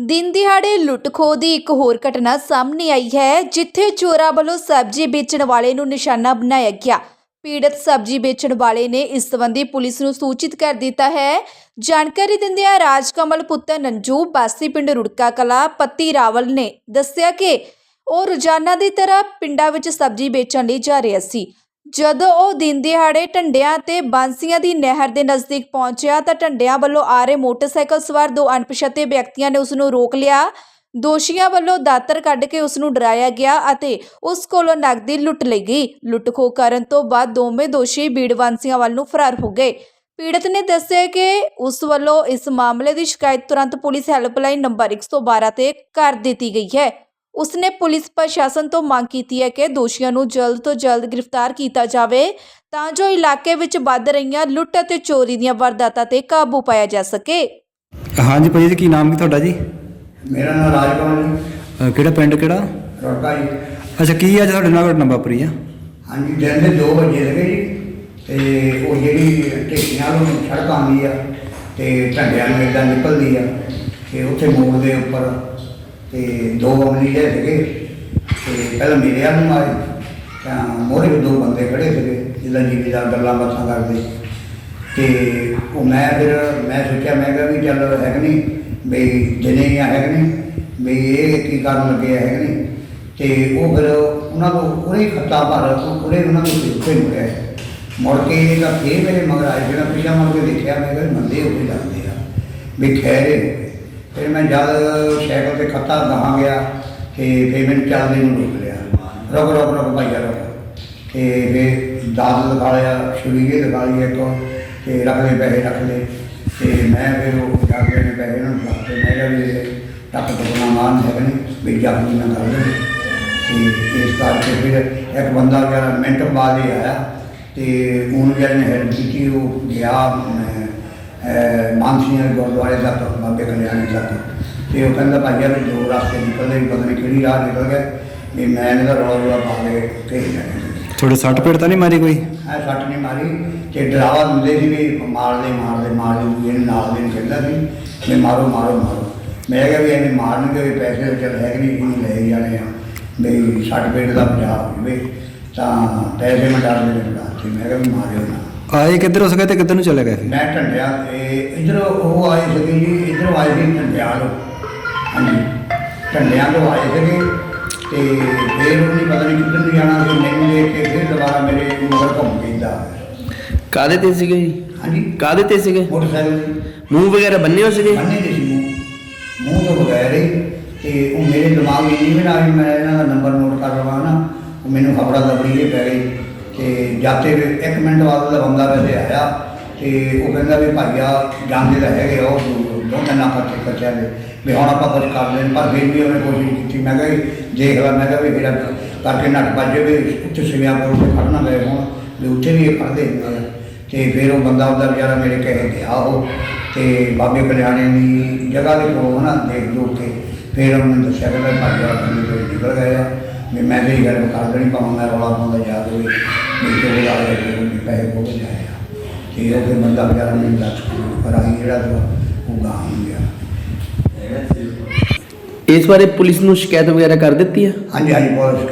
ਦਿਨ ਦਿਹਾੜੇ ਲੁੱਟ-ਖੋਹ ਦੀ ਇੱਕ ਹੋਰ ਘਟਨਾ ਸਾਹਮਣੇ ਆਈ ਹੈ, ਜਿੱਥੇ ਚੋਰਾਂ ਵੱਲੋਂ ਸਬਜ਼ੀ ਵੇਚਣ ਵਾਲੇ ਨੂੰ ਨਿਸ਼ਾਨਾ ਬਣਾਇਆ ਗਿਆ। ਪੀੜਤ ਸਬਜ਼ੀ ਵੇਚਣ ਵਾਲੇ ਨੇ ਇਸ ਸੰਬੰਧੀ ਪੁਲਿਸ ਨੂੰ ਸੂਚਿਤ ਕਰ ਦਿੱਤਾ ਹੈ। ਜਾਣਕਾਰੀ ਦਿੰਦਿਆਂ ਰਾਜਕਮਲ ਪੁੱਤਰ ਨੰਜੂ, ਬਾਸੀ ਪਿੰਡ ਰੁੜਕਾ ਕਲਾ, ਪੱਤੀ ਰਾਵਲ ਨੇ ਦੱਸਿਆ ਕਿ ਉਹ ਰੋਜ਼ਾਨਾ ਦੀ ਤਰ੍ਹਾਂ ਪਿੰਡਾਂ ਵਿੱਚ ਸਬਜ਼ੀ ਵੇਚਣ ਲਈ ਜਾ ਰਿਹਾ ਸੀ। ਜਦੋਂ ਉਹ ਦਿਨ ਦਿਹਾੜੇ ਢੰਡਿਆਂ ਤੇ ਬਾਂਸੀਆਂ ਦੀ ਨਹਿਰ ਦੇ ਨਜ਼ਦੀਕ ਪਹੁੰਚਿਆ ਤਾਂ ਢੰਡਿਆਂ ਵੱਲੋਂ ਆ ਰਹੇ ਮੋਟਰਸਾਈਕਲ ਸਵਾਰ ਦੋ ਅਣਪਛਾਤੇ ਵਿਅਕਤੀਆਂ ਨੇ ਉਸ ਨੂੰ ਰੋਕ ਲਿਆ। ਦੋਸ਼ੀਆਂ ਵੱਲੋਂ ਦਾਤਰ ਕੱਢ ਕੇ ਉਸ ਨੂੰ ਡਰਾਇਆ ਗਿਆ ਅਤੇ ਉਸ ਕੋਲੋਂ ਨਕਦੀ ਲੁੱਟ ਲਈ ਗਈ। ਲੁੱਟਖੋ ਕਰਨ ਤੋਂ ਬਾਅਦ ਦੋਵੇਂ ਦੋਸ਼ੀ ਬੀੜਵਾਂਸੀਆਂ ਵੱਲ ਨੂੰ ਫਰਾਰ ਹੋ ਗਏ। ਪੀੜਤ ਨੇ ਦੱਸਿਆ ਕਿ ਉਸ ਵੱਲੋਂ ਇਸ ਮਾਮਲੇ ਦੀ ਸ਼ਿਕਾਇਤ ਤੁਰੰਤ ਪੁਲਿਸ ਹੈਲਪਲਾਈਨ ਨੰਬਰ 112 ਤੇ ਕਰ ਦਿੱਤੀ ਗਈ ਹੈ। ਉਸਨੇ ਪੁਲਿਸ ਪ੍ਰਸ਼ਾਸਨ ਤੋਂ ਮੰਗ ਕੀਤੀ ਹੈ ਕਿ ਦੋਸ਼ੀਆਂ ਨੂੰ ਜਲਦ ਤੋਂ ਜਲਦ ਗ੍ਰਿਫਤਾਰ ਕੀਤਾ ਜਾਵੇ ਤਾਂ ਜੋ ਇਲਾਕੇ ਵਿੱਚ ਵੱਧ ਰਹੀਆਂ ਲੁੱਟ ਅਤੇ ਚੋਰੀ ਦੀਆਂ ਵਾਰਦਾਤਾਂ ਤੇ ਕਾਬੂ ਪਾਇਆ ਜਾ ਸਕੇ। ਹਾਂਜੀ ਭਾਈ ਜੀ ਕੀ ਨਾਮ ਕੀ ਤੁਹਾਡਾ ਜੀ? ਮੇਰਾ ਨਾਮ ਰਾਜਕਮਲ ਜੀ ਅਹ ਕਿਹੜਾ ਪਿੰਡ ਕਿਹੜਾ? ਰੋਕਾ ਜੀ। ਅੱਛਾ ਕੀ ਅੱਜ ਤੁਹਾਡੇ ਨਾਲ ਘਟਨਾ ਵਾਪਰੀ ਆ? ਹਾਂਜੀ ਦਿਨ ਦੇ 2 ਵਜੇ ਲੱਗੇ ਜੀ। ਤੇ ਉਹ ਜਿਹੜੀ ਢੇਕੀਆਂ ਨੂੰ ਸੜਕ ਆਉਂਦੀ ਆ ਤੇ ਝੰਡਿਆਂ ਨੂੰ ਇਦਾਂ ਨਿਕਲਦੀ ਆ ਤੇ ਉੱਥੇ ਮੋੜ ਦੇ ਉੱਪਰ ਤੇ ਦੋ ਅਮਲੀ ਜਿਹੇ ਸੀਗੇ ਤੇ ਪਹਿਲਾਂ ਮੇਰੇ ਵੱਲ ਨੂੰ ਆਏ। ਤਾਂ ਮੋਰੇ ਦੋ ਬੰਦੇ ਖੜੇ ਸੀਗੇ, ਜਿੱਦਾਂ ਜ਼ਿਮੀਦਾਰ ਗੱਲਾਂ ਬਾਤਾਂ ਕਰਦੇ। ਤੇ ਉਹ ਮੈਂ ਫਿਰ ਮੈਂ ਸੋਚਿਆ, ਮੈਂ ਕਿਹਾ ਵੀ ਚੱਲ ਹੈ ਕਿ ਨਹੀਂ? ਬਈ ਦਿਨੇ ਆ, ਹੈ ਕਿ ਨਹੀਂ? ਵੀ ਇਹ ਕੀ ਕਰਨ ਲੱਗੇ ਹੈ ਕਿ ਨਹੀਂ? ਤੇ ਉਹ ਫਿਰ ਉਹਨਾਂ ਨੂੰ ਉਹਨੇ ਖੱਤਾ ਭਰ ਉਹਨੇ ਉਹਨਾਂ ਨੂੰ ਪਿੱਛੇ ਮੁੜਿਆ। ਮੁੜ ਕੇ ਇਹਦਾ ਫੇਰ ਮੇਰੇ ਮਗਰ ਆਏ, ਜਿਹੜਾ ਪਿਛਾ ਮੁੜ ਕੇ ਦੇਖਿਆ, ਮੈਂ ਕਿਹਾ ਮੰਦੇ ਹੋ ਕੇ ਲੱਗਦੇ ਆ। ਵੀ ਖੈਰੇ ਫਿਰ ਮੈਂ ਜਦ ਸਾਈਕਲ ਤੇ ਖੱਤਾ ਗਾਹਾਂ ਗਿਆ ਤੇ ਫਿਰ ਮੈਨੂੰ ਚੱਲਦੇ ਨੂੰ ਰੋਕ ਲਿਆ। ਰੁਕ ਰੁਕ ਰੁਕ ਭਾਈਆ ਰੁਕ। ਤੇ ਫਿਰ ਦਾਦ ਲਗਾ ਲਿਆ, ਛੁਰੀ ਲਗਾ ਲਈ ਇੱਕ ਤੇ ਰੱਖ ਲਏ, ਪੈਸੇ ਰੱਖ ਲਏ। ਤੇ ਮੈਂ ਫਿਰ ਉਹ ਜਾ ਕੇ ਪੈਸੇ ਨੂੰ ਦਿੱਤੇ ਮੈਂ ਕਿਹਾ ਵੀ ਇਹ ਟੱਕ ਟੁਕਣਾ ਮਾਨ ਹੈ ਨਹੀਂ, ਵੀ ਜਾਪੀ ਨਾ ਕਰ ਲੈ ਤੇ ਇਸ ਕਰਕੇ ਫਿਰ ਇੱਕ ਬੰਦਾ ਜਿਹੜਾ ਮਿੰਟ ਬਾਅਦ ਹੀ ਆਇਆ, ਤੇ ਉਹਨੂੰ ਜਿਹੜੇ ਨੇ ਹੈਲਪ ਕੀਤੀ, ਉਹ ਗਿਆ ਮਾਨਸੀਆਂ ਗੁਰਦੁਆਰੇ ਤੱਕ ਬਾਬੇ ਕਲਿਆਣੀ ਤੱਕ। ਤੇ ਉਹ ਕਹਿੰਦਾ ਭਾਈਆ ਵੀ ਦੋ ਰਸਤੇ ਨਿਕਲਦੇ ਪਤਾ ਨਹੀਂ ਕਿਹੜੀ ਰਾਹ ਨਿਕਲ ਗਏ। ਵੀ ਮੈਂ ਇਹਦਾ ਰੌਲਾ ਰੌਲਾ ਪਾ ਕੇ ਜਾਣੇ ਤੁਹਾਡੇ ਸੱਟ ਪੇਟ ਤਾਂ ਨਹੀਂ ਮਾਰੀ ਕੋਈ? ਐ ਸੱਟ ਨਹੀਂ ਮਾਰੀ। ਤੇ ਡਰਾਵਾ ਦਿੰਦੇ ਸੀ ਵੀ ਮਾਰ ਦੇ ਮਾਰ ਦੇ ਮਾਰ ਦੇ ਇਹਨੇ ਨਾਲ ਦੇ ਕਹਿੰਦਾ ਸੀ ਵੀ ਮਾਰੋ ਮਾਰੋ ਮਾਰੋ। ਮੈਂ ਕਿਹਾ ਵੀ ਇਹਨੇ ਮਾਰਨਗੇ ਵੀ ਪੈਸੇ ਤਾਂ ਚੱਲ ਹੈਗੇ ਨਹੀਂ ਇਹਨੂੰ ਲੈ ਹੀ ਜਾਣੇ ਆ। ਵੀ ਸੱਟ ਪੇਟ ਦਾ ਬਚਾਅ ਹੋਵੇ ਤਾਂ ਪੈਸੇ ਮੈਂ ਡਰ ਦੇ ਮੈਂ ਕਿਹਾ ਵੀ ਮਾਰਿਓ ਨਾ। ਆਏ ਕਿੱਧਰੋਂ ਸੀਗੇ ਤੇ ਕਿੱਧਰ ਨੂੰ ਚਲੇ ਗਏ ਫਿਰ? ਮੈਂ ਢੰਡਿਆ ਇਧਰੋਂ ਉਹ ਆਏ ਸੀਗੇ ਜੀ ਇਧਰੋਂ ਆਏ ਸੀ ਢੰਡਿਆਂ ਤੋਂ ਹਾਂਜੀ ਢੰਡਿਆਂ ਤੋਂ ਆਏ ਸੀਗੇ ਤੇ ਫਿਰ ਉਹਨੇ ਪਤਾ ਨਹੀਂ ਕਿੱਧਰ ਨੂੰ ਜਾਣਾ ਸੀ ਮੈਨੂੰ ਦੇਖ ਕੇ ਫਿਰ ਦੁਬਾਰਾ ਮੇਰੇ ਮਗਰ ਘੁੰਮ ਇੰਦਾ ਕਾਦੇ ਤੇ ਸੀਗੇ ਜੀ? ਹਾਂਜੀ। ਕਾਦੇ ਤੇ ਸੀਗੇ? ਮੋਟਰਸਾਈਕਲ ਤੇ। ਮੂੰਹ ਵਗੈਰਾ ਬੰਨੇ ਹੋ ਸੀਗੇ? ਬੰਨੇ ਦੇ ਸੀ ਮੂੰਹ। ਮੂੰਹ ਤੋਂ ਬਗੈਰ ਹੀ। ਤੇ ਉਹ ਮੇਰੇ ਦਿਮਾਗ ਵਿੱਚ ਨਹੀਂ ਬਣਾ ਵੀ ਮੈਂ ਇਹਨਾਂ ਦਾ ਨੰਬਰ ਨੋਟ ਕਰ ਲਵਾਂ ਨਾ। ਉਹ ਮੈਨੂੰ ਖਬਰਾਂ ਦਬੜੀ ਜਿਹੀ ਪੈ ਗਈ ਤੇ ਜਾਤੇ ਇੱਕ ਮਿੰਟ ਬਾਅਦ ਉਹਦਾ ਬੰਦਾ ਵੈਸੇ ਆਇਆ ਤੇ ਉਹ ਕਹਿੰਦਾ ਵੀ ਭਾਈਆ ਜਾਂਦੇ ਤਾਂ ਹੈਗੇ ਆ, ਉਹ ਦੋਨੇ ਨਾ ਕਰਕੇ ਕੱਚਿਆ ਦੇ ਵੀ ਹੁਣ ਆਪਾਂ ਕੁਝ ਕਰ ਲੈਣ ਪਰ ਫਿਰ ਵੀ ਉਹਨੇ ਕੋਸ਼ਿਸ਼ ਕੀਤੀ। ਮੈਂ ਕਿਹਾ ਵੀ ਦੇਖ ਲੈ ਮੈਂ ਕਿਹਾ ਵੀ ਜਿਹੜਾ ਕਰਕੇ ਨੱਟ ਭੱਜੇ ਵੀ ਉੱਥੇ ਸਿਵਿਆਂ ਕੋਲ ਤੇ ਖੜਨਾ ਗਏ ਹੋਣ ਵੀ ਉੱਥੇ ਵੀ ਇਹ ਖੜਦੇ ਹੁੰਦੇ ਆ। ਤੇ ਫਿਰ ਉਹ ਬੰਦਾ ਉਹਦਾ ਵਿਚਾਰਾ ਮੇਰੇ ਕਹੇ ਗਿਆ ਉਹ। ਤੇ ਬਾਬੇ ਕਲਿਆਣੇ ਦੀ ਜਗ੍ਹਾ ਦੇ ਕੋਲ ਨਾ ਦੇਖ ਦੋ ਕੇ ਫਿਰ ਉਹਨੇ ਦੱਸਿਆ ਕਿ ਮੈਂ ਭਾਜਾ ਕੰਨੀ ਤੋਂ ਨਿਕਲ ਗਿਆ। ਵੀ ਮੈਂ ਵੀ ਗੱਲ ਕਰ ਦੇਣੀ ਪਾਵਾਂ ਮੈਂ ਰੌਲਾ ਪਾਉਂਦਾ ਯਾਦ ਹੋਵੇ। ਤੋਂ ਇਹ ਆਇਆ ਕਿ ਪੈਸੇ ਕੋਲ ਜਾਇਆ ਤੇ ਉਹ ਫਿਰ ਵਿਚਾਰਾ ਮੈਨੂੰ ਦੱਸ ਕੇ ਪਰ ਆਈ ਜਿਹੜਾ ਉਹ ਗਾਂ ਹੋ। ਗਿਆ ਇਸ ਬਾਰੇ ਪੁਲਿਸ ਨੂੰ ਸ਼ਿਕਾਇਤ ਵਗੈਰਾ ਕਰ ਦਿੱਤੀ ਹੈ? ਹਾਂਜੀ ਹਾਂਜੀ ਬਹੁਤ